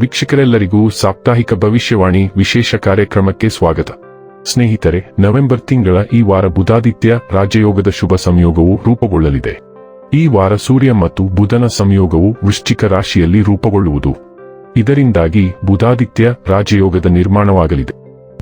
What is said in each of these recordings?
ವೀಕ್ಷಕರೆಲ್ಲರಿಗೂ ಸಾಪ್ತಾಹಿಕ ಭವಿಷ್ಯವಾಣಿ ವಿಶೇಷ ಕಾರ್ಯಕ್ರಮಕ್ಕೆ ಸ್ವಾಗತ. ಸ್ನೇಹಿತರೆ, ನವೆಂಬರ್ ತಿಂಗಳ ಈ ವಾರ ಬುಧಾದಿತ್ಯ ರಾಜಯೋಗದ ಶುಭ ಸಂಯೋಗವು ರೂಪುಗೊಳ್ಳಲಿದೆ. ಈ ವಾರ ಸೂರ್ಯ ಮತ್ತು ಬುಧನ ಸಂಯೋಗವು ವೃಶ್ಚಿಕ ರಾಶಿಯಲ್ಲಿ ರೂಪುಗೊಳ್ಳುವುದು. ಇದರಿಂದಾಗಿ ಬುಧಾದಿತ್ಯ ರಾಜಯೋಗದ ನಿರ್ಮಾಣವಾಗಲಿದೆ.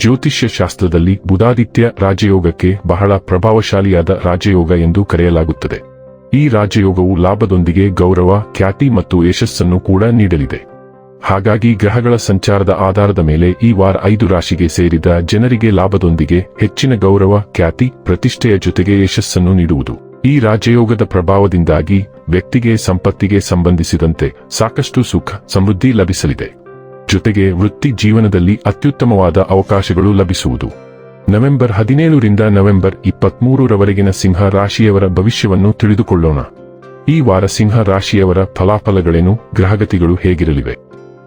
ಜ್ಯೋತಿಷ್ಯ ಶಾಸ್ತ್ರದಲ್ಲಿ ಬುಧಾದಿತ್ಯ ರಾಜಯೋಗಕ್ಕೆ ಬಹಳ ಪ್ರಭಾವಶಾಲಿಯಾದ ರಾಜಯೋಗ ಎಂದು ಕರೆಯಲಾಗುತ್ತದೆ. ಈ ರಾಜಯೋಗವು ಲಾಭದೊಂದಿಗೆ ಗೌರವ, ಖ್ಯಾತಿ ಮತ್ತು ಯಶಸ್ಸನ್ನು ಕೂಡ ನೀಡಲಿದೆ. ಹಾಗಾಗಿ ಗ್ರಹಗಳ ಸಂಚಾರದ ಆಧಾರದ ಮೇಲೆ ಈ ವಾರ ಐದು ರಾಶಿಗೆ ಸೇರಿದ ಜನರಿಗೆ ಲಾಭದೊಂದಿಗೆ ಹೆಚ್ಚಿನ ಗೌರವ, ಖ್ಯಾತಿ, ಪ್ರತಿಷ್ಠೆಯ ಜೊತೆಗೆ ಯಶಸ್ಸನ್ನು ನೀಡುವುದು. ಈ ರಾಜಯೋಗದ ಪ್ರಭಾವದಿಂದಾಗಿ ವ್ಯಕ್ತಿಗೆ ಸಂಪತ್ತಿಗೆ ಸಂಬಂಧಿಸಿದಂತೆ ಸಾಕಷ್ಟು ಸುಖ, ಸಮೃದ್ಧಿ ಲಭಿಸಲಿದೆ. ಜೊತೆಗೆ ವೃತ್ತಿ ಜೀವನದಲ್ಲಿ ಅತ್ಯುತ್ತಮವಾದ ಅವಕಾಶಗಳು ಲಭಿಸುವುದು. ನವೆಂಬರ್ ಹದಿನೇಳರಿಂದ ನವೆಂಬರ್ ಇಪ್ಪತ್ಮೂರರವರೆಗಿನ ಸಿಂಹ ರಾಶಿಯವರ ಭವಿಷ್ಯವನ್ನು ತಿಳಿದುಕೊಳ್ಳೋಣ. ಈ ವಾರ ಸಿಂಹ ರಾಶಿಯವರ ಫಲಾಫಲಗಳೇನು, ಗ್ರಹಗತಿಗಳು ಹೇಗಿರಲಿವೆ?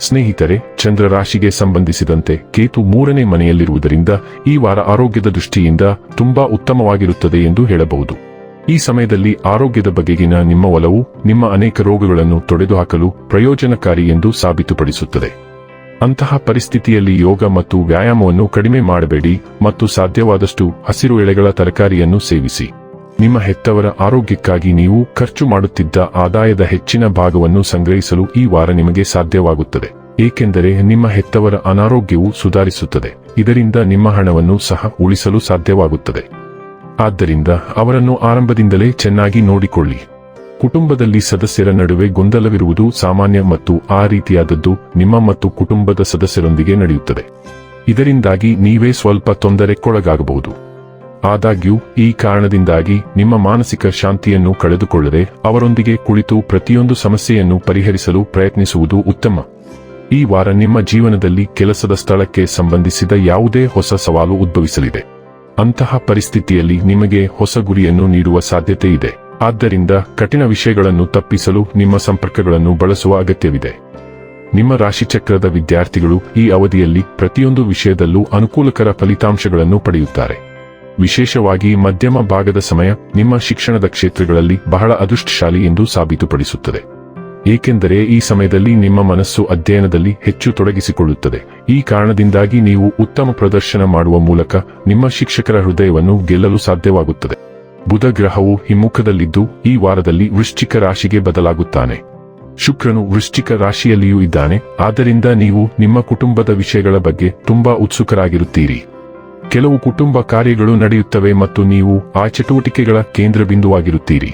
ಸ್ನೇಹಿತರೆ, ಚಂದ್ರ ರಾಶಿಗೆ ಸಂಬಂಧಿಸಿದಂತೆ ಕೇತು ಮೂರನೇ ಮನೆಯಲ್ಲಿರುವುದರಿಂದ ಈ ವಾರ ಆರೋಗ್ಯದ ದೃಷ್ಟಿಯಿಂದ ತುಂಬಾ ಉತ್ತಮವಾಗಿರುತ್ತದೆ ಎಂದು ಹೇಳಬಹುದು. ಈ ಸಮಯದಲ್ಲಿ ಆರೋಗ್ಯದ ಬಗೆಗಿನ ನಿಮ್ಮ ಒಲವು, ನಿಮ್ಮ ಅನೇಕ ರೋಗಗಳನ್ನು ತೊಡೆದುಹಾಕಲು ಪ್ರಯೋಜನಕಾರಿ ಎಂದು ಸಾಬೀತುಪಡಿಸುತ್ತದೆ. ಅಂತಹ ಪರಿಸ್ಥಿತಿಯಲ್ಲಿ ಯೋಗ ಮತ್ತು ವ್ಯಾಯಾಮವನ್ನು ಕಡಿಮೆ ಮಾಡಬೇಡಿ ಮತ್ತು ಸಾಧ್ಯವಾದಷ್ಟು ಹಸಿರು ಎಳೆಗಳ ತರಕಾರಿಯನ್ನು ಸೇವಿಸಿ. ನಿಮ್ಮ ಹೆತ್ತವರ ಆರೋಗ್ಯಕ್ಕಾಗಿ ನೀವು ಖರ್ಚು ಮಾಡುತ್ತಿದ್ದ ಆದಾಯದ ಹೆಚ್ಚಿನ ಭಾಗವನ್ನು ಸಂಗ್ರಹಿಸಲು ಈ ವಾರ ನಿಮಗೆ ಸಾಧ್ಯವಾಗುತ್ತದೆ. ಏಕೆಂದರೆ ನಿಮ್ಮ ಹೆತ್ತವರ ಅನಾರೋಗ್ಯವು ಸುಧಾರಿಸುತ್ತದೆ. ಇದರಿಂದ ನಿಮ್ಮ ಹಣವನ್ನು ಸಹ ಉಳಿಸಲು ಸಾಧ್ಯವಾಗುತ್ತದೆ. ಆದ್ದರಿಂದ ಅವರನ್ನು ಆರಂಭದಿಂದಲೇ ಚೆನ್ನಾಗಿ ನೋಡಿಕೊಳ್ಳಿ. ಕುಟುಂಬದಲ್ಲಿ ಸದಸ್ಯರ ನಡುವೆ ಗೊಂದಲವಿರುವುದು ಸಾಮಾನ್ಯ ಮತ್ತು ಆ ರೀತಿಯಾದದ್ದು ನಿಮ್ಮ ಮತ್ತು ಕುಟುಂಬದ ಸದಸ್ಯರೊಂದಿಗೆ ನಡೆಯುತ್ತದೆ. ಇದರಿಂದಾಗಿ ನೀವೇ ಸ್ವಲ್ಪ ತೊಂದರೆಕ್ಕೊಳಗಾಗಬಹುದು ಆದಾಗ್ಯೂ, ಈ ಕಾರಣದಿಂದಾಗಿ ನಿಮ್ಮ ಮಾನಸಿಕ ಶಾಂತಿಯನ್ನು ಕಳೆದುಕೊಳ್ಳದೆ ಅವರೊಂದಿಗೆ ಕುಳಿತು ಪ್ರತಿಯೊಂದು ಸಮಸ್ಯೆಯನ್ನು ಪರಿಹರಿಸಲು ಪ್ರಯತ್ನಿಸುವುದು ಉತ್ತಮ. ಈ ವಾರ ನಿಮ್ಮ ಜೀವನದಲ್ಲಿ ಕೆಲಸದ ಸ್ಥಳಕ್ಕೆ ಸಂಬಂಧಿಸಿದ ಯಾವುದೇ ಹೊಸ ಸವಾಲು ಉದ್ಭವಿಸಲಿದೆ. ಅಂತಹ ಪರಿಸ್ಥಿತಿಯಲ್ಲಿ ನಿಮಗೆ ಹೊಸ ಗುರಿಯನ್ನು ನೀಡುವ ಸಾಧ್ಯತೆ ಇದೆ. ಆದ್ದರಿಂದ ಕಠಿಣ ವಿಷಯಗಳನ್ನು ತಪ್ಪಿಸಲು ನಿಮ್ಮ ಸಂಪರ್ಕಗಳನ್ನು ಬಳಸುವ ಅಗತ್ಯವಿದೆ. ನಿಮ್ಮ ರಾಶಿಚಕ್ರದ ವಿದ್ಯಾರ್ಥಿಗಳು ಈ ಅವಧಿಯಲ್ಲಿ ಪ್ರತಿಯೊಂದು ವಿಷಯದಲ್ಲೂ ಅನುಕೂಲಕರ ಫಲಿತಾಂಶಗಳನ್ನು ಪಡೆಯುತ್ತಾರೆ. ವಿಶೇಷವಾಗಿ ಮಧ್ಯಮ ಭಾಗದ ಸಮಯ ನಿಮ್ಮ ಶಿಕ್ಷಣದ ಕ್ಷೇತ್ರಗಳಲ್ಲಿ ಬಹಳ ಅದೃಷ್ಟಶಾಲಿ ಎಂದು ಸಾಬೀತುಪಡಿಸುತ್ತದೆ. ಏಕೆಂದರೆ ಈ ಸಮಯದಲ್ಲಿ ನಿಮ್ಮ ಮನಸ್ಸು ಅಧ್ಯಯನದಲ್ಲಿ ಹೆಚ್ಚು ತೊಡಗಿಸಿಕೊಳ್ಳುತ್ತದೆ. ಈ ಕಾರಣದಿಂದಾಗಿ ನೀವು ಉತ್ತಮ ಪ್ರದರ್ಶನ ಮಾಡುವ ಮೂಲಕ ನಿಮ್ಮ ಶಿಕ್ಷಕರ ಹೃದಯವನ್ನು ಗೆಲ್ಲಲು ಸಾಧ್ಯವಾಗುತ್ತದೆ. ಬುಧ ಗ್ರಹವು ಹಿಮ್ಮುಖದಲ್ಲಿದ್ದು ಈ ವಾರದಲ್ಲಿ ವೃಶ್ಚಿಕ ರಾಶಿಗೆ ಬದಲಾಗುತ್ತಾನೆ. ಶುಕ್ರನು ವೃಶ್ಚಿಕ ರಾಶಿಯಲ್ಲಿಯೂ ಇದ್ದಾನೆ. ಆದ್ದರಿಂದ ನೀವು ನಿಮ್ಮ ಕುಟುಂಬದ ವಿಷಯಗಳ ಬಗ್ಗೆ ತುಂಬಾ ಉತ್ಸುಕರಾಗಿರುತ್ತೀರಿ. ಕೆಲವು ಕುಟುಂಬ ಕಾರ್ಯಗಳು ನಡೆಯುತ್ತವೆ ಮತ್ತು ನೀವು ಆ ಚಟುವಟಿಕೆಗಳ ಕೇಂದ್ರ ಬಿಂದುವಾಗಿರುತ್ತೀರಿ.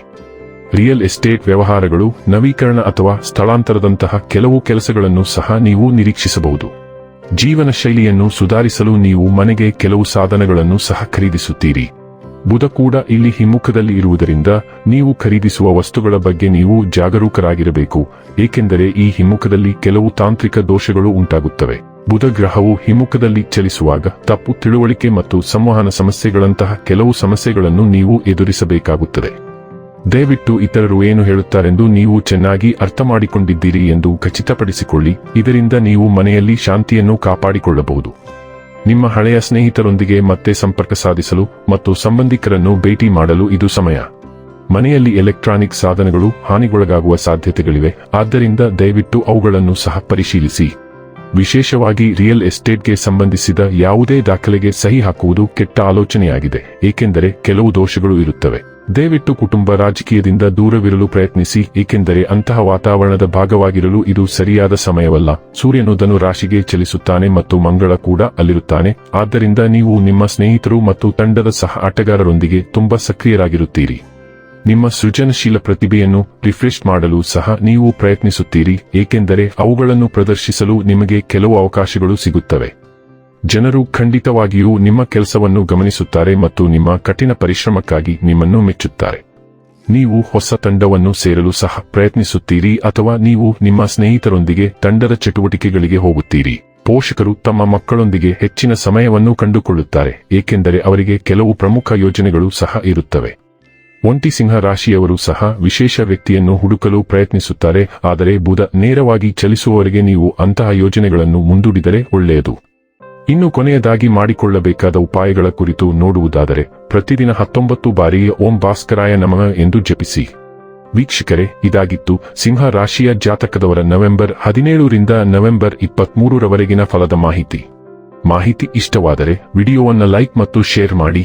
ರಿಯಲ್ ಎಸ್ಟೇಟ್ ವ್ಯವಹಾರಗಳು, ನವೀಕರಣ ಅಥವಾ ಸ್ಥಳಾಂತರದಂತಹ ಕೆಲವು ಕೆಲಸಗಳನ್ನು ಸಹ ನೀವು ನಿರೀಕ್ಷಿಸಬಹುದು. ಜೀವನ ಶೈಲಿಯನ್ನು ಸುಧಾರಿಸಲು ನೀವು ಮನೆಗೆ ಕೆಲವು ಸಾಧನಗಳನ್ನು ಸಹ ಖರೀದಿಸುತ್ತೀರಿ. ಬುಧ ಕೂಡ ಇಲ್ಲಿ ಹಿಮ್ಮುಖದಲ್ಲಿ ಇರುವುದರಿಂದ ನೀವು ಖರೀದಿಸುವ ವಸ್ತುಗಳ ಬಗ್ಗೆ ನೀವು ಜಾಗರೂಕರಾಗಿರಬೇಕು, ಏಕೆಂದರೆ ಈ ಹಿಮ್ಮುಖದಲ್ಲಿ ಕೆಲವು ತಾಂತ್ರಿಕ ದೋಷಗಳು ಉಂಟಾಗುತ್ತವೆ. ಬುಧ ಗ್ರಹವು ಹಿಮ್ಮುಖದಲ್ಲಿ ಚಲಿಸುವಾಗ ತಪ್ಪು ತಿಳುವಳಿಕೆ ಮತ್ತು ಸಂವಹನ ಸಮಸ್ಯೆಗಳಂತಹ ಕೆಲವು ಸಮಸ್ಯೆಗಳನ್ನು ನೀವು ಎದುರಿಸಬೇಕಾಗುತ್ತದೆ. ದಯವಿಟ್ಟು ಇತರರು ಏನು ಹೇಳುತ್ತಾರೆಂದು ನೀವು ಚೆನ್ನಾಗಿ ಅರ್ಥ ಮಾಡಿಕೊಂಡಿದ್ದೀರಿ ಎಂದು ಖಚಿತಪಡಿಸಿಕೊಳ್ಳಿ, ಇದರಿಂದ ನೀವು ಮನೆಯಲ್ಲಿ ಶಾಂತಿಯನ್ನು ಕಾಪಾಡಿಕೊಳ್ಳಬಹುದು. ನಿಮ್ಮ ಹಳೆಯ ಸ್ನೇಹಿತರೊಂದಿಗೆ ಮತ್ತೆ ಸಂಪರ್ಕ ಸಾಧಿಸಲು ಮತ್ತು ಸಂಬಂಧಿಕರನ್ನು ಭೇಟಿ ಮಾಡಲು ಇದು ಸಮಯ. ಮನೆಯಲ್ಲಿ ಎಲೆಕ್ಟ್ರಾನಿಕ್ ಸಾಧನಗಳು ಹಾನಿಗೊಳಗಾಗುವ ಸಾಧ್ಯತೆಗಳಿವೆ, ಆದ್ದರಿಂದ ದಯವಿಟ್ಟು ಅವುಗಳನ್ನು ಸಹ ಪರಿಶೀಲಿಸಿ. ವಿಶೇಷವಾಗಿ ರಿಯಲ್ ಎಸ್ಟೇಟ್ಗೆ ಸಂಬಂಧಿಸಿದ ಯಾವುದೇ ದಾಖಲೆಗೆ ಸಹಿ ಹಾಕುವುದು ಕೆಟ್ಟ ಆಲೋಚನೆಯಾಗಿದೆ, ಏಕೆಂದರೆ ಕೆಲವು ದೋಷಗಳು ಇರುತ್ತವೆ. ದಯವಿಟ್ಟು ಕುಟುಂಬ ರಾಜಕೀಯದಿಂದ ದೂರವಿರಲು ಪ್ರಯತ್ನಿಸಿ, ಏಕೆಂದರೆ ಅಂತಹ ವಾತಾವರಣದ ಭಾಗವಾಗಿರಲು ಇದು ಸರಿಯಾದ ಸಮಯವಲ್ಲ. ಸೂರ್ಯನು ಧನು ರಾಶಿಗೆ ಚಲಿಸುತ್ತಾನೆ ಮತ್ತು ಮಂಗಳ ಕೂಡ ಅಲ್ಲಿರುತ್ತಾನೆ. ಆದ್ದರಿಂದ ನೀವು ನಿಮ್ಮ ಸ್ನೇಹಿತರು ಮತ್ತು ತಂಡದ ಸಹ ಆಟಗಾರರೊಂದಿಗೆ ತುಂಬಾ ಸಕ್ರಿಯರಾಗಿರುತ್ತೀರಿ. ನಿಮ್ಮ ಸೃಜನಶೀಲ ಪ್ರತಿಭೆಯನ್ನು ರಿಫ್ರೆಶ್ ಮಾಡಲು ಸಹ ನೀವು ಪ್ರಯತ್ನಿಸುತ್ತೀರಿ, ಏಕೆಂದರೆ ಅವುಗಳನ್ನು ಪ್ರದರ್ಶಿಸಲು ನಿಮಗೆ ಕೆಲವು ಅವಕಾಶಗಳು ಸಿಗುತ್ತವೆ. ಜನರು ಖಂಡಿತವಾಗಿಯೂ ನಿಮ್ಮ ಕೆಲಸವನ್ನು ಗಮನಿಸುತ್ತಾರೆ ಮತ್ತು ನಿಮ್ಮ ಕಠಿಣ ಪರಿಶ್ರಮಕ್ಕಾಗಿ ನಿಮ್ಮನ್ನು ಮೆಚ್ಚುತ್ತಾರೆ. ನೀವು ಹೊಸ ತಂಡವನ್ನು ಸೇರಲು ಸಹ ಪ್ರಯತ್ನಿಸುತ್ತೀರಿ ಅಥವಾ ನೀವು ನಿಮ್ಮ ಸ್ನೇಹಿತರೊಂದಿಗೆ ತಂಡದ ಚಟುವಟಿಕೆಗಳಿಗೆ ಹೋಗುತ್ತೀರಿ. ಪೋಷಕರು ತಮ್ಮ ಮಕ್ಕಳೊಂದಿಗೆ ಹೆಚ್ಚಿನ ಸಮಯವನ್ನು ಕಂಡುಕೊಳ್ಳುತ್ತಾರೆ, ಏಕೆಂದರೆ ಅವರಿಗೆ ಕೆಲವು ಪ್ರಮುಖ ಯೋಜನೆಗಳು ಸಹ ಇರುತ್ತವೆ. ಒಂಟಿ ಸಿಂಹ ರಾಶಿಯವರು ಸಹ ವಿಶೇಷ ವ್ಯಕ್ತಿಯನ್ನು ಹುಡುಕಲು ಪ್ರಯತ್ನಿಸುತ್ತಾರೆ, ಆದರೆ ಬುಧ ನೇರವಾಗಿ ಚಲಿಸುವವರೆಗೆ ನೀವು ಅಂತಹ ಯೋಜನೆಗಳನ್ನು ಮುಂದೂಡಿದರೆ ಒಳ್ಳೆಯದು. ಇನ್ನು ಕೊನೆಯದಾಗಿ ಮಾಡಿಕೊಳ್ಳಬೇಕಾದ ಉಪಾಯಗಳ ಕುರಿತು ನೋಡುವುದಾದರೆ, ಪ್ರತಿದಿನ ಹತ್ತೊಂಬತ್ತು ಬಾರಿ ಓಂ ಭಾಸ್ಕರಾಯ ನಮಃ ಎಂದು ಜಪಿಸಿ. ವೀಕ್ಷಕರೇ, ಇದಾಗಿತ್ತು ಸಿಂಹ ರಾಶಿಯ ಜಾತಕದವರ ನವೆಂಬರ್ ಹದಿನೇಳರಿಂದ ನವೆಂಬರ್ ಇಪ್ಪತ್ಮೂರರವರೆಗಿನ ಫಲದ ಮಾಹಿತಿ. ಮಾಹಿತಿ ಇಷ್ಟವಾದರೆ ವಿಡಿಯೋವನ್ನು ಲೈಕ್ ಮತ್ತು ಶೇರ್ ಮಾಡಿ.